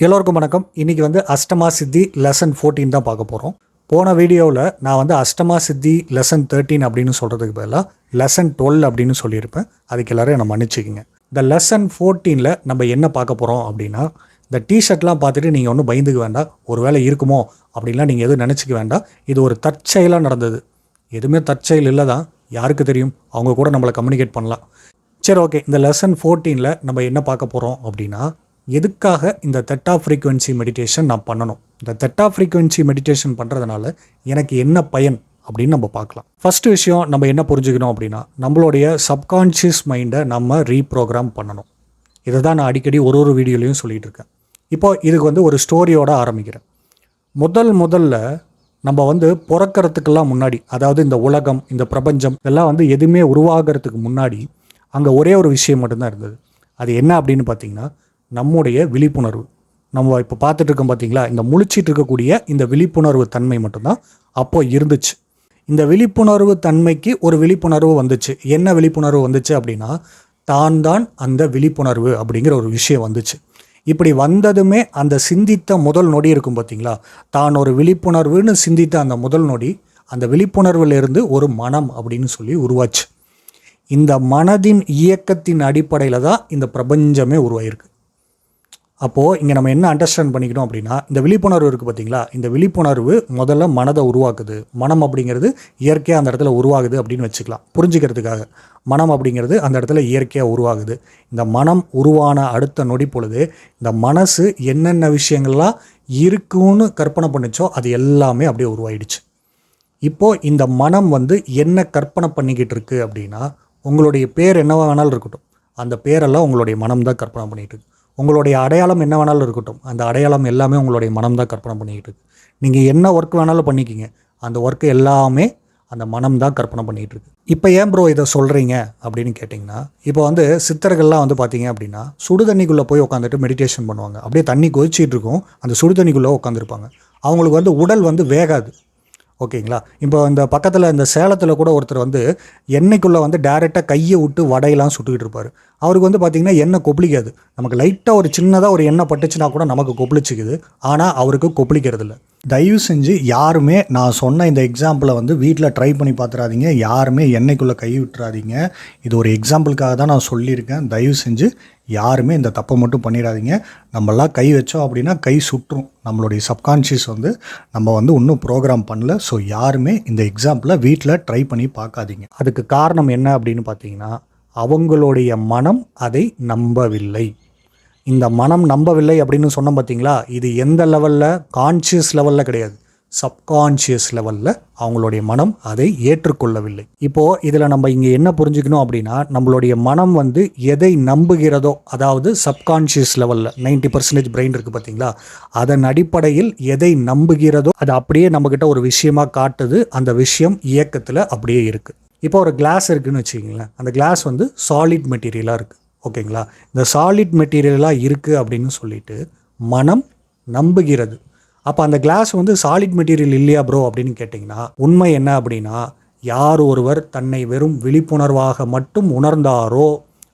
எல்லோருக்கும் வணக்கம். இன்றைக்கி வந்து அஷ்டமா சித்தி லெசன் ஃபோர்டீன் தான் பார்க்க போகிறோம் போன வீடியோவில் நான் வந்து அஷ்டமா சித்தி லெசன் தேர்ட்டீன் அப்படின்னு சொல்கிறதுக்கு பதிலாக லெசன் டுவெல் அப்படின்னு சொல்லியிருப்பேன். அதுக்கு எல்லாரும் என்னை மன்னிச்சுக்கிங்க. இந்த லெசன் ஃபோர்டீனில் நம்ம என்ன பார்க்க போகிறோம் அப்படின்னா இந்த டிஷர்ட்லாம் பார்த்துட்டு நீங்கள் ஒன்றும் பயந்துக்க வேண்டாம். ஒரு வேளை இருக்குமோ அப்படின்லாம் நீங்கள் எதுவும் நினச்சிக்க வேண்டாம். இது ஒரு தற்செயலாக நடந்தது. எதுவுமே தற்செயல் இல்லை தான். யாருக்கு தெரியும்? அவங்க கூட நம்மளை கம்யூனிகேட் பண்ணலாம். சரி ஓகே இந்த லெசன் ஃபோர்டீனில் நம்ம என்ன பார்க்க போகிறோம் அப்படின்னா எதுக்காக இந்த தெட்டா ஃப்ரீக்குவென்சி மெடிடேஷன் நான் பண்ணணும்? இந்த தெட்டா ஃப்ரீக்குவென்சி மெடிடேஷன் பண்ணுறதுனால எனக்கு என்ன பயன் அப்படின்னு நம்ம பார்க்கலாம். ஃபஸ்ட்டு விஷயம் நம்ம என்ன புரிஞ்சுக்கணும் அப்படின்னா நம்மளுடைய சப்கான்ஷியஸ் மைண்டை நம்ம ரீப்ரோக்ராம் பண்ணணும். இதை தான் நான் அடிக்கடி ஒரு ஒரு வீடியோலையும் சொல்லிகிட்டு இருக்கேன். இப்போ இதுக்கு வந்து ஒரு ஸ்டோரியோட ஆரம்பிக்கிறேன். முதல் முதல்ல நம்ம வந்து பிறக்கறதுக்கெல்லாம் முன்னாடி அதாவது இந்த உலகம் இந்த பிரபஞ்சம் இதெல்லாம் வந்து எதுவுமே உருவாகிறதுக்கு முன்னாடி அங்கே ஒரே ஒரு விஷயம் மட்டும்தான் இருந்தது. அது என்ன அப்படின்னு பார்த்தீங்கன்னா நம்முடைய விழிப்புணர்வு. நம்ம இப்போ பார்த்துட்டு இருக்கோம் பார்த்தீங்களா இந்த முழிச்சிட்டு இருக்கக்கூடிய இந்த விழிப்புணர்வு தன்மை மட்டும்தான் அப்போ இருந்துச்சு. இந்த விழிப்புணர்வு தன்மைக்கு ஒரு விழிப்புணர்வு வந்துச்சு. என்ன விழிப்புணர்வு வந்துச்சு அப்படின்னா தான் தான் அந்த விழிப்புணர்வு அப்படிங்கிற ஒரு விஷயம் வந்துச்சு. இப்படி வந்ததுமே அந்த சிந்தித்த முதல் நொடி இருக்கும் பார்த்தீங்களா தான் ஒரு விழிப்புணர்வுன்னு சிந்தித்த அந்த முதல் நொடி அந்த விழிப்புணர்விலிருந்து ஒரு மனம் அப்படின்னு சொல்லி உருவாச்சு. இந்த மனதின் இயக்கத்தின் அடிப்படையில் தான் இந்த பிரபஞ்சமே உருவாயிருக்கு. அப்போது இங்கே நம்ம என்ன அண்டர்ஸ்டாண்ட் பண்ணிக்கணும் அப்படின்னா இந்த விழிப்புணர்வு இருக்குது பார்த்தீங்களா இந்த விழிப்புணர்வு முதல்ல மனதை உருவாக்குது. மனம் அப்படிங்கிறது இயற்கையாக அந்த இடத்துல உருவாகுது அப்படின்னு வச்சுக்கலாம். புரிஞ்சுக்கிறதுக்காக. மனம் அப்படிங்கிறது அந்த இடத்துல இயற்கையாக உருவாகுது. இந்த மனம் உருவான அடுத்த நொடி பொழுது இந்த மனசு என்னென்ன விஷயங்கள்லாம் இருக்குன்னு கற்பனை பண்ணுச்சோ அது எல்லாமே அப்படியே உருவாயிடுச்சு. இப்போது இந்த மனம் வந்து என்ன கற்பனை பண்ணிக்கிட்டு இருக்குது அப்படின்னா உங்களுடைய பேர் என்னவா வேணாலும் இருக்கட்டும். அந்த பேரெல்லாம் உங்களுடைய மனம் தான் கற்பனை பண்ணிகிட்டு இருக்கு. உங்களுடைய அடையாளம் என்ன வேணாலும் இருக்கட்டும். அந்த அடையாளம் எல்லாமே உங்களுடைய மனம் தான் கற்பனை பண்ணிக்கிட்டு இருக்கு. நீங்கள் என்ன ஒர்க் வேணாலும் பண்ணிக்கிங்க. அந்த ஒர்க்கு எல்லாமே அந்த மனம் தான் கற்பனை பண்ணிகிட்டு இருக்கு. இப்போ ஏன் ப்ரோ இதை சொல்கிறீங்க அப்படின்னு கேட்டிங்கன்னா இப்போ வந்து சித்தர்கள்லாம் வந்து பார்த்தீங்க அப்படின்னா சுடு தண்ணிக்குள்ளே போய் உட்காந்துட்டு மெடிடேஷன் பண்ணுவாங்க. அப்படியே தண்ணி கொதிச்சிட்டு இருக்கும். அந்த சுடு தண்ணிக்குள்ளே உட்காந்துருப்பாங்க அவங்களுக்கு வந்து உடல் வந்து வேகாது. ஓகேங்களா? இப்போ இந்த பக்கத்தில் இந்த சேலத்தில் கூட ஒருத்தர் வந்து எண்ணெய்க்குள்ளே வந்து டேரெக்டாக கையை விட்டு வடையெல்லாம் சுட்டுக்கிட்டு இருப்பார். அவருக்கு வந்து பார்த்திங்கன்னா எண்ணெய் கொப்பளிக்காது. நமக்கு லைட்டாக ஒரு சின்னதாக ஒரு எண்ணெய் பட்டுச்சுன்னா கூட நமக்கு கொப்பளிச்சிக்குது. ஆனால் அவருக்கு கொப்பளிக்கிறது இல்லை தயவு செஞ்சு யாருமே நான் சொன்ன இந்த எக்ஸாம்பிளை வந்து வீட்டில் ட்ரை பண்ணி பார்த்துறாதீங்க யாருமே எண்ணெய்க்குள்ளே கை விட்டுறாதீங்க. இது ஒரு எக்ஸாம்பிளுக்காக தான் நான் சொல்லியிருக்கேன். தயவு செஞ்சு யாருமே இந்த தப்பை மட்டும் பண்ணிடாதீங்க. நம்மளாம் கை வச்சோம் அப்படின்னா கை சுற்றும். நம்மளுடைய சப்கான்ஷியஸ் வந்து நம்ம வந்து இன்னும் ப்ரோக்ராம் பண்ணல. ஸோ யாருமே இந்த எக்ஸாம்பிளை வீட்டில் ட்ரை பண்ணி பார்க்காதீங்க. அதுக்கு காரணம் என்ன அப்படின்னு பார்த்தீங்கன்னா அவங்களுடைய மனம் அதை நம்பவில்லை. இந்த மனம் நம்பவில்லை அப்படின்னு சொன்னோம் பார்த்தீங்களா? இது எந்த லெவலில் கான்ஷியஸ் லெவலில் கிடையாது. சப்கான்ஷியஸ் லெவலில் அவங்களுடைய மனம் அதை ஏற்றுக்கொள்ளவில்லை. இப்போது இதில் நம்ம இங்கே என்ன புரிஞ்சுக்கணும் அப்படின்னா நம்மளுடைய மனம் வந்து எதை நம்புகிறதோ அதாவது சப்கான்ஷியஸ் லெவலில் நைன்டி பர்சன்டேஜ் பிரெயின் இருக்குது பார்த்தீங்களா அதன் அடிப்படையில் எதை நம்புகிறதோ அது அப்படியே நம்மக்கிட்ட ஒரு விஷயமா காட்டுது அந்த விஷயம் இயக்கத்தில் அப்படியே இருக்குது இப்போ ஒரு கிளாஸ் இருக்குன்னு வச்சுக்கிங்களேன். அந்த கிளாஸ் வந்து சாலிட் மெட்டீரியலாக இருக்குது ஓகேங்களா? இந்த சாலிட் மெட்டீரியலாக இருக்குது அப்படின்னு சொல்லிட்டு மனம் நம்புகிறது. அப்போ அந்த கிளாஸ் வந்து சாலிட் மெட்டீரியல் இல்லையா ப்ரோ அப்படின்னு கேட்டிங்கன்னா உண்மை என்ன அப்படின்னா யார் ஒருவர் தன்னை வெறும் விழிப்புணர்வாக மட்டும் உணர்ந்தாரோ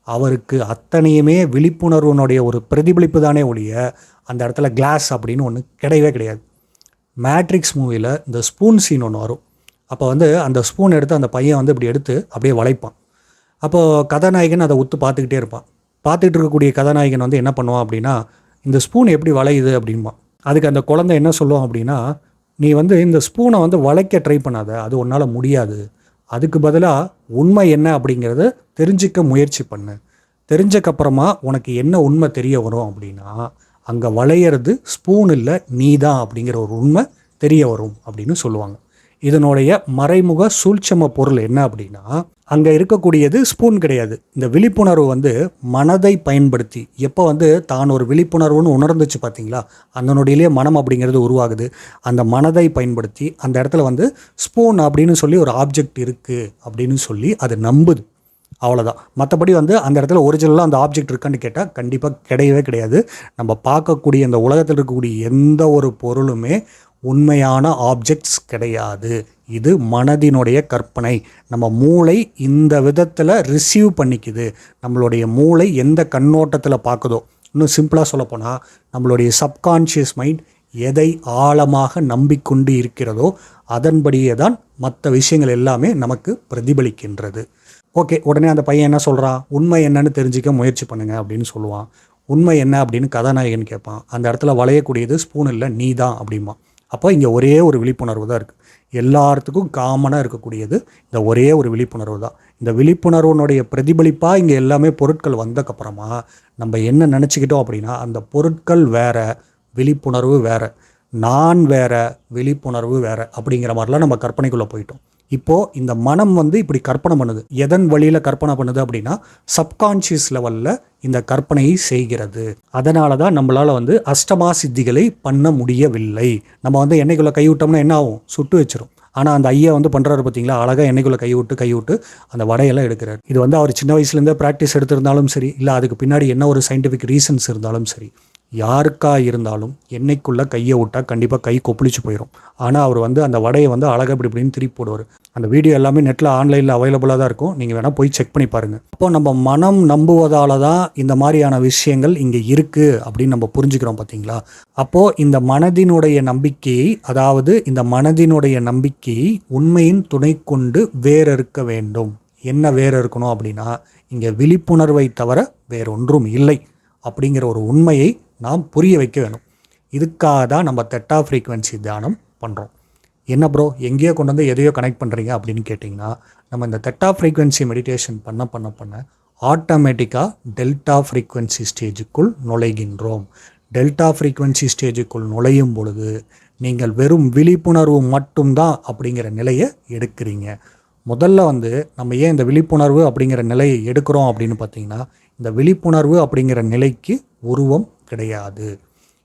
அவருக்கு அத்தனையுமே விழிப்புணர்வுனுடைய ஒரு பிரதிபலிப்பு தானே ஒழிய அந்த இடத்துல கிளாஸ் அப்படின்னு ஒன்று கிடையவே கிடையாது. மேட்ரிக்ஸ் மூவியில் இந்த ஸ்பூன் சீன் ஒன்று வரும். அப்போ வந்து அந்த ஸ்பூன் எடுத்து அந்த பையன் வந்து இப்படி எடுத்து அப்படியே வளைப்பான். அப்போது கதாநாயகன் அதை ஒத்து பார்த்துக்கிட்டே இருப்பான். பார்த்துட்டு இருக்கக்கூடிய கதாநாயகன் வந்து என்ன பண்ணுவான் அப்படின்னா இந்த ஸ்பூன் எப்படி வளையுது அப்படின்பான் அதுக்கு அந்த குழந்தை என்ன சொல்லுவோம் அப்படின்னா நீ வந்து இந்த ஸ்பூனை வந்து வளைக்க ட்ரை பண்ணாத. அது உன்னால் முடியாது. அதுக்கு பதிலாக உண்மை என்ன அப்படிங்கிறத தெரிஞ்சிக்க முயற்சி பண்ணு. தெரிஞ்சக்கப்புறமா உனக்கு என்ன உண்மை தெரிய வரும் அப்படின்னா அங்கே வளையிறது ஸ்பூன் இல்லை நீ தான் அப்படிங்கிற ஒரு உண்மை தெரிய வரும் அப்படின்னு சொல்லுவாங்க. இதனுடைய மறைமுக சூழ்ச்சம பொருள் என்ன அப்படின்னா அங்கே இருக்கக்கூடியது ஸ்பூன் கிடையாது. இந்த விழிப்புணர்வு வந்து மனதை பயன்படுத்தி எப்போ வந்து தான் ஒரு விழிப்புணர்வுன்னு உணர்ந்துச்சு பார்த்தீங்களா அந்த நொடியிலே மனம் அப்படிங்கிறது உருவாகுது. அந்த மனதை பயன்படுத்தி அந்த இடத்துல வந்து ஸ்பூன் அப்படின்னு சொல்லி ஒரு ஆப்ஜெக்ட் இருக்குது அப்படின்னு சொல்லி அது நம்புது. அவ்வளோதான் மற்றபடி வந்து அந்த இடத்துல ஒரிஜினலாக அந்த ஆப்ஜெக்ட் இருக்கான்னு கேட்டால் கண்டிப்பாக கிடையவே கிடையாது. நம்ம பார்க்கக்கூடிய அந்த உலகத்தில் இருக்கக்கூடிய எந்த ஒரு பொருளுமே உண்மையான ஆப்ஜெக்ட்ஸ் கிடையாது. இது மனதினுடைய கற்பனை. நம்ம மூளை இந்த விதத்தில் ரிசீவ் பண்ணிக்குது. நம்மளுடைய மூளை எந்த கண்ணோட்டத்தில் பார்க்குதோ இன்னும் சிம்பிளாக சொல்லப்போனால் நம்மளுடைய சப்கான்ஷியஸ் மைண்ட் எதை ஆழமாக நம்பிக்கொண்டு இருக்கிறதோ அதன்படியே தான் மற்ற விஷயங்கள் எல்லாமே நமக்கு பிரதிபலிக்கின்றது. ஓகே உடனே அந்த பையன் என்ன சொல்கிறான் உண்மை என்னன்னு தெரிஞ்சுக்க முயற்சி பண்ணுங்கள் அப்படின்னு சொல்லுவான். உண்மை என்ன அப்படின்னு கதாநாயகன் கேட்பான். அந்த இடத்துல வளையக்கூடியது ஸ்பூன் இல்லை நீ தான் அப்படிமா அப்போ இங்கே ஒரே ஒரு விழிப்புணர்வு தான் இருக்குது. எல்லாத்துக்கும் காமனாக இருக்கக்கூடியது இந்த ஒரே ஒரு விழிப்புணர்வு தான். இந்த விழிப்புணர்வுனுடைய பிரதிபலிப்பாக இங்கே எல்லாமே பொருட்கள் வந்தக்கப்புறமா நம்ம என்ன நினச்சிக்கிட்டோம் அப்படின்னா அந்த பொருட்கள் வேறு விழிப்புணர்வு வேறு நான் வேறு விழிப்புணர்வு வேறு அப்படிங்கிற மாதிரிலாம் நம்ம கற்பனைக்குள்ளே போயிட்டோம். இப்போது இந்த மனம் வந்து இப்படி கற்பனை பண்ணுது. எதன் வழியில் கற்பனை பண்ணுது அப்படின்னா சப்கான்ஷியஸ் லெவலில் இந்த கற்பனையை செய்கிறது. அதனால தான் நம்மளால் வந்து அஷ்டமா சித்திகளை பண்ண முடியவில்லை. நம்ம வந்து எண்ணெய்க்குள்ளே கைவிட்டோம்னா என்ன ஆகும்? சுட்டு வச்சிரும். ஆனால் அந்த ஐயா வந்து பண்ணுறாரு பார்த்தீங்களா அழகாக எண்ணெய்க்குள்ளே கைவிட்டு கைவிட்டு அந்த வடையெல்லாம் எடுக்கிறார். இது வந்து அவர் சின்ன வயசுலேருந்தே ப்ராக்டிஸ் எடுத்திருந்தாலும் சரி இல்லை அதுக்கு பின்னாடி என்ன ஒரு சயின்டிஃபிக் ரீசன்ஸ் இருந்தாலும் சரி யாருக்கா இருந்தாலும் எண்ணெய்க்குள்ளே கையை விட்டால் கண்டிப்பாக கை கொப்பளிச்சு போயிடும் ஆனால் அவர் வந்து அந்த வடையை வந்து அழகாக இப்படி இப்படின்னு திருப்பி போடுவார். அந்த வீடியோ எல்லாமே நெட்டில் ஆன்லைனில் அவைலபிளாக தான் இருக்கும். நீங்கள் வேணால் போய் செக் பண்ணி பாருங்கள் அப்போ நம்ம மனம் நம்புவதால தான் இந்த மாதிரியான விஷயங்கள் இங்கே இருக்குது அப்படின்னு நம்ம புரிஞ்சுக்கிறோம் பார்த்தீங்களா அப்போது இந்த மனதினுடைய நம்பிக்கையை அதாவது இந்த மனதினுடைய நம்பிக்கையை உண்மையின் துணை கொண்டு வேறறுக்க வேண்டும். என்ன வேற இருக்கணும் அப்படின்னா இங்கே விழிப்புணர்வை தவிர வேறொன்றும் இல்லை அப்படிங்கிற ஒரு உண்மையை நாம் புரிய வைக்க வேணும் இதுக்காக தான் நம்ம தெட்டா ஃப்ரீக்வன்சி தியானம் பண்ணுறோம் என்ன ப்ரோ எங்கேயோ கொண்டு வந்து எதையோ கனெக்ட் பண்ணுறீங்க அப்படின்னு கேட்டிங்கன்னா நம்ம இந்த தெட்டா ஃப்ரீக்வன்சி மெடிடேஷன் பண்ண பண்ண பண்ண ஆட்டோமேட்டிக்காக டெல்டா ஃப்ரீக்வன்சி ஸ்டேஜுக்குள் நுழைகின்றோம். டெல்டா ஃப்ரீக்வன்சி ஸ்டேஜுக்குள் நுழையும் பொழுது நீங்கள் வெறும் விழிப்புணர்வு மட்டும்தான் அப்படிங்கிற நிலையை எடுக்கிறீங்க. முதல்ல வந்து நம்ம ஏன் இந்த விழிப்புணர்வு அப்படிங்கிற நிலையை எடுக்கிறோம் அப்படின்னு பார்த்தீங்கன்னா இந்த விழிப்புணர்வு அப்படிங்கிற நிலைக்கு உருவம் கிடையாது.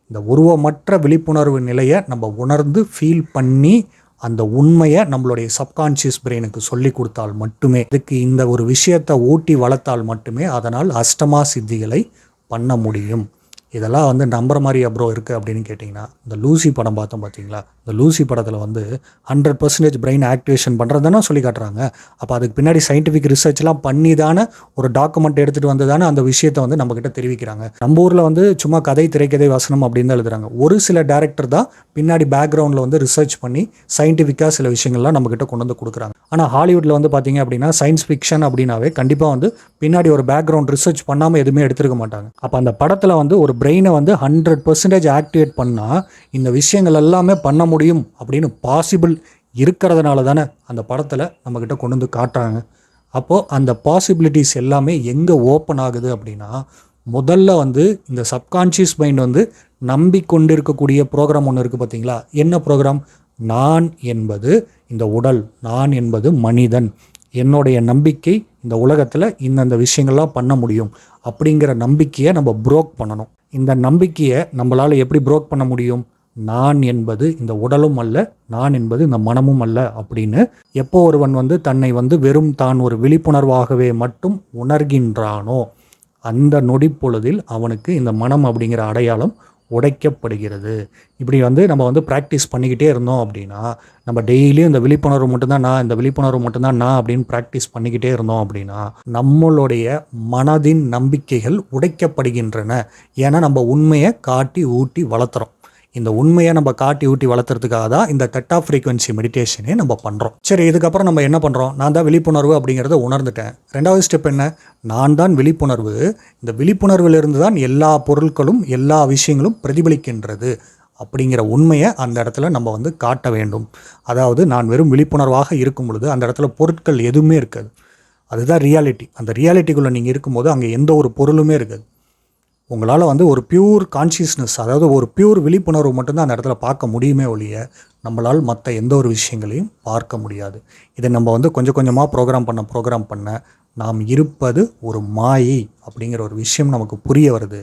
இந்த உருவமற்ற விழிப்புணர்வு நிலையை நம்ம உணர்ந்து ஃபீல் பண்ணி அந்த உண்மையை நம்மளுடைய சப்கான்ஷியஸ் பிரெயினுக்கு சொல்லி கொடுத்தால் மட்டுமே இதுக்கு இந்த ஒரு விஷயத்தை ஊட்டி வளர்த்தால் மட்டுமே அதனால் அஷ்டமா சித்திகளை பண்ண முடியும். இதெல்லாம் வந்து நம்புற மாதிரி அப்புறம் இருக்குது அப்படின்னு கேட்டிங்கன்னா இந்த லூசி படம் பார்த்தோம் பார்த்தீங்களா? இந்த லூசி படத்தில் வந்து ஹண்ட்ரட் பர்சன்டேஜ் பிரெயின் ஆக்டிவேஷன் பண்ணுறதுனா சொல்லி காட்டுறாங்க. அப்போ அதுக்கு பின்னாடி சயின்டிஃபிக் ரிசர்ச்லாம் பண்ணி தானே ஒரு டாக்குமெண்ட் எடுத்துகிட்டு வந்து தானே அந்த விஷயத்தை வந்து நம்மக்கிட்ட தெரிவிக்கிறாங்க. நம்ம ஊரில் வந்து சும்மா கதை திரைக்கதை வசனம் அப்படின்னு தான் எழுதுறாங்க. ஒரு சில டேரக்டர் தான் பின்னாடி பேக்ரவுண்டில் வந்து ரிசர்ச் பண்ணி சயின்டிஃபிக்காக சில விஷயங்கள்லாம் நம்மக்கிட்ட கொண்டு வந்து கொடுக்குறாங்க. ஆனால் ஹாலிவுட்டில் வந்து பார்த்தீங்க அப்படின்னா சயின்ஸ் ஃபிக்ஷன் அப்படின்னாவே கண்டிப்பாக வந்து பின்னாடி ஒரு பேக்ரவுண்ட் ரிசர்ச் பண்ணாமல் எதுவுமே எடுத்துருக்க மாட்டாங்க. அப்போ அந்த படத்தில் வந்து ஒரு பிரெயினை வந்து ஹண்ட்ரட் பர்சன்டேஜ் ஆக்டிவேட் பண்ணால் இந்த விஷயங்கள் எல்லாமே பண்ண முடியும் அப்படின்னு பாசிபிள் இருக்கிறதுனால தானே அந்த படத்தில் நம்மக்கிட்ட கொண்டு வந்து காட்டுறாங்க. அப்போது அந்த பாசிபிலிட்டிஸ் எல்லாமே எங்கே ஓப்பன் ஆகுது அப்படின்னா முதல்ல வந்து இந்த சப்கான்ஷியஸ் மைண்ட் வந்து நம்பிக்கொண்டிருக்கக்கூடிய ப்ரோக்ராம் ஒன்று இருக்குது பார்த்தீங்களா என்ன ப்ரோக்ராம் நான் என்பது இந்த உடல் நான் என்பது மனிதன். என்னுடைய நம்பிக்கை இந்த உலகத்தில் இந்தந்த விஷயங்கள்லாம் பண்ண முடியும் அப்படிங்கிற நம்பிக்கையை நம்ம ப்ரோக் பண்ணணும். இந்த நம்பிக்கையை நம்மளால் எப்படி ப்ரோக் பண்ண முடியும்? நான் என்பது இந்த உடலும் அல்ல நான் என்பது இந்த மனமும் அல்ல அப்படின்னு எப்போ ஒருவன் வந்து தன்னை வந்து வெறும் தான் ஒரு விழிப்புணர்வாகவே மட்டும் உணர்கின்றானோ அந்த நொடிப்பொழுதில் அவனுக்கு இந்த மனம் அப்படிங்கிற அடையாளம் உடைக்கப்படுகிறது. இப்படி வந்து நம்ம வந்து ப்ராக்டிஸ் பண்ணிக்கிட்டே இருந்தோம் அப்படின்னா நம்ம டெய்லியும் இந்த விழிப்புணர்வு மட்டும்தான் நான் இந்த விழிப்புணர்வு மட்டும்தான் நான் அப்படின்னு ப்ராக்டிஸ் பண்ணிக்கிட்டே இருந்தோம் அப்படின்னா நம்மளுடைய மனதின் நம்பிக்கைகள் உடைக்கப்படுகின்றன. ஏன்னா நம்ம உண்மையை காட்டி ஊட்டி வளர்த்துறோம். இந்த உண்மையை நம்ம காட்டி ஊட்டி வளர்த்துறதுக்காக தான் இந்த கட் ஆஃப் ஃப்ரீக்வன்சி மெடிடேஷனே நம்ம பண்ணுறோம் சரி இதுக்கப்புறம் நம்ம என்ன பண்ணுறோம் நான் தான் விழிப்புணர்வு அப்படிங்கிறத உணர்ந்துட்டேன். ரெண்டாவது ஸ்டெப் என்ன? நான் தான் விழிப்புணர்வு. இந்த விழிப்புணர்விலிருந்து தான் எல்லா பொருட்களும் எல்லா விஷயங்களும் பிரதிபலிக்கின்றது அப்படிங்கிற உண்மையை அந்த இடத்துல நம்ம வந்து காட்ட வேண்டும். அதாவது நான் வெறும் விழிப்புணர்வாக இருக்கும் பொழுது அந்த இடத்துல பொருட்கள் எதுவுமே இருக்காது. அதுதான் ரியாலிட்டி அந்த ரியாலிட்டிக்குள்ளே நீங்கள் இருக்கும்போது அங்கே எந்த ஒரு பொருளுமே இருக்காது. உங்களால் வந்து ஒரு பியூர் கான்ஷியஸ்னஸ் அதாவது ஒரு பியூர் விழிப்புணர்வு மட்டும்தான் அந்த இடத்துல பார்க்க முடியுமே ஒழிய நம்மளால் மற்ற எந்த ஒரு விஷயங்களையும் பார்க்க முடியாது. இதை நம்ம வந்து கொஞ்சம் கொஞ்சமாக ப்ரோக்ராம் பண்ண ப்ரோக்ராம் பண்ண நாம் இருப்பது ஒரு மாயை அப்படிங்கிற ஒரு விஷயம் நமக்கு புரிய வருது.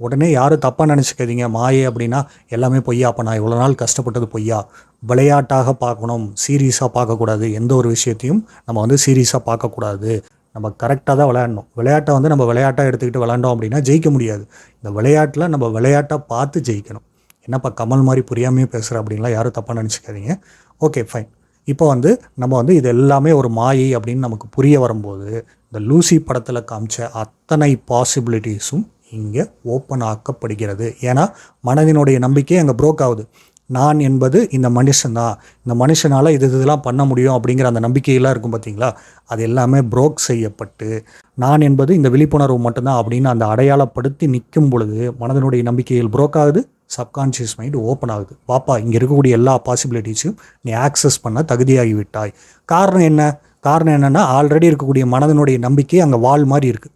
உடனே யாரும் தப்பாக நினச்சிக்காதீங்க. மாயை அப்படின்னா எல்லாமே பொய்யா அப்போ நான் இவ்வளோ நாள் கஷ்டப்பட்டது பொய்யா? விளையாட்டாக பார்க்கணும் சீரியஸாக பார்க்கக்கூடாது. எந்த ஒரு விஷயத்தையும் நம்ம வந்து சீரியஸாக பார்க்கக்கூடாது. நம்ம கரெக்டாக தான் விளையாடணும். விளையாட்டை வந்து நம்ம விளையாட்டாக எடுத்துக்கிட்டு விளையாண்டோம் அப்படின்னா ஜெயிக்க முடியாது. இந்த விளையாட்டில் நம்ம விளையாட்டாக பார்த்து ஜெயிக்கணும். என்னப்பா கமல் மாதிரி புரியாமையே பேசுகிற அப்படின்லாம் யாரும் தப்பாக நினச்சிக்காதீங்க. ஓகே ஃபைன் இப்போ வந்து நம்ம வந்து இது எல்லாமே ஒரு மாயை அப்படின்னு நமக்கு புரிய வரும்போது இந்த லூசி படத்தில் காமிச்ச அத்தனை பாசிபிலிட்டிஸும் இங்கே ஓப்பன் ஆக்கப்படுகிறது. ஏன்னா மனதினுடைய நம்பிக்கை அங்கே ப்ரோக் ஆகுது. நான் என்பது இந்த மனுஷன்தான் இந்த மனுஷனால் இது இதெல்லாம் பண்ண முடியும் அப்படிங்கிற அந்த நம்பிக்கையெல்லாம் இருக்கும் பார்த்தீங்களா அது எல்லாமே ப்ரோக் செய்யப்பட்டு நான் என்பது இந்த விழிப்புணர்வு மட்டும்தான் அப்படின்னு அந்த அடையாளப்படுத்தி நிற்கும் பொழுது மனதனுடைய நம்பிக்கையில் புரோக் ஆகுது சப்கான்ஷியஸ் மைண்ட் ஓப்பன் ஆகுது. பாப்பா இங்கே இருக்கக்கூடிய எல்லா பாசிபிலிட்டிஸையும் நீ ஆக்சஸ் பண்ண தகுதியாகி விட்டாய். காரணம் என்ன? காரணம் என்னென்னா ஆல்ரெடி இருக்கக்கூடிய மனதனுடைய நம்பிக்கை அங்கே வால் மாதிரி இருக்குது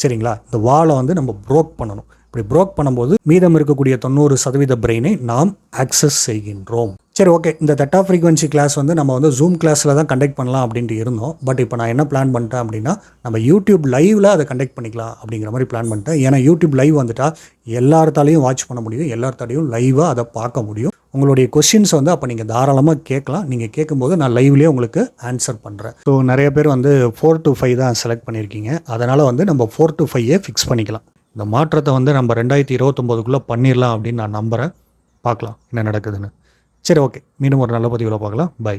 சரிங்களா? இந்த வாலை வந்து நம்ம ப்ரோக் பண்ணணும். இப்படி ப்ரோக் பண்ணும்போது மீதம் இருக்கக்கூடிய தொண்ணூறு சதவீத பிரெயினை நாம் ஆக்சஸ் செய்கின்றோம். சரி ஓகே இந்த தட்டா ஃப்ரீக்வன்சி கிளாஸ் வந்து நம்ம வந்து ஜூம் கிளாஸில் தான் கண்டக்ட் பண்ணலாம் அப்படின்ட்டு இருந்தோம். பட் இப்போ நான் என்ன பிளான் பண்ணிட்டேன் அப்படின்னா நம்ம யூடியூப் லைவில் அதை கண்டக்ட் பண்ணிக்கலாம் அப்படிங்கிற மாதிரி பிளான் பண்ணிட்டேன். ஏன்னா யூடியூப் லைவ் வந்துட்டால் எல்லார்த்தாலையும் வாட்ச் பண்ண முடியும் எல்லார்த்தாலையும் லைவாக அதை பார்க்க முடியும். உங்களுடைய கொஷின்ஸ் வந்து அப்போ நீங்கள் தாராளமாக கேட்கலாம். நீங்கள் கேட்கும்போது நான் லைவ்லேயே உங்களுக்கு ஆன்சர் பண்ணுறேன் ஸோ நிறைய பேர் வந்து ஃபோர் டு ஃபைவ் தான் செலக்ட் பண்ணியிருக்கீங்க. அதனால் வந்து நம்ம ஃபோர் டு ஃபைவே ஃபிக்ஸ் பண்ணிக்கலாம். இந்த மாற்றத்தை வந்து நம்ம ரெண்டாயிரத்தி இருபத்தொம்போதுக்குள்ளே பண்ணிடலாம் அப்படின்னு நான் நம்புகிறேன் பார்க்கலாம் என்ன நடக்குதுன்னு. சரி ஓகே மீண்டும் ஒரு நல்ல பதிவில் பார்க்கலாம். பை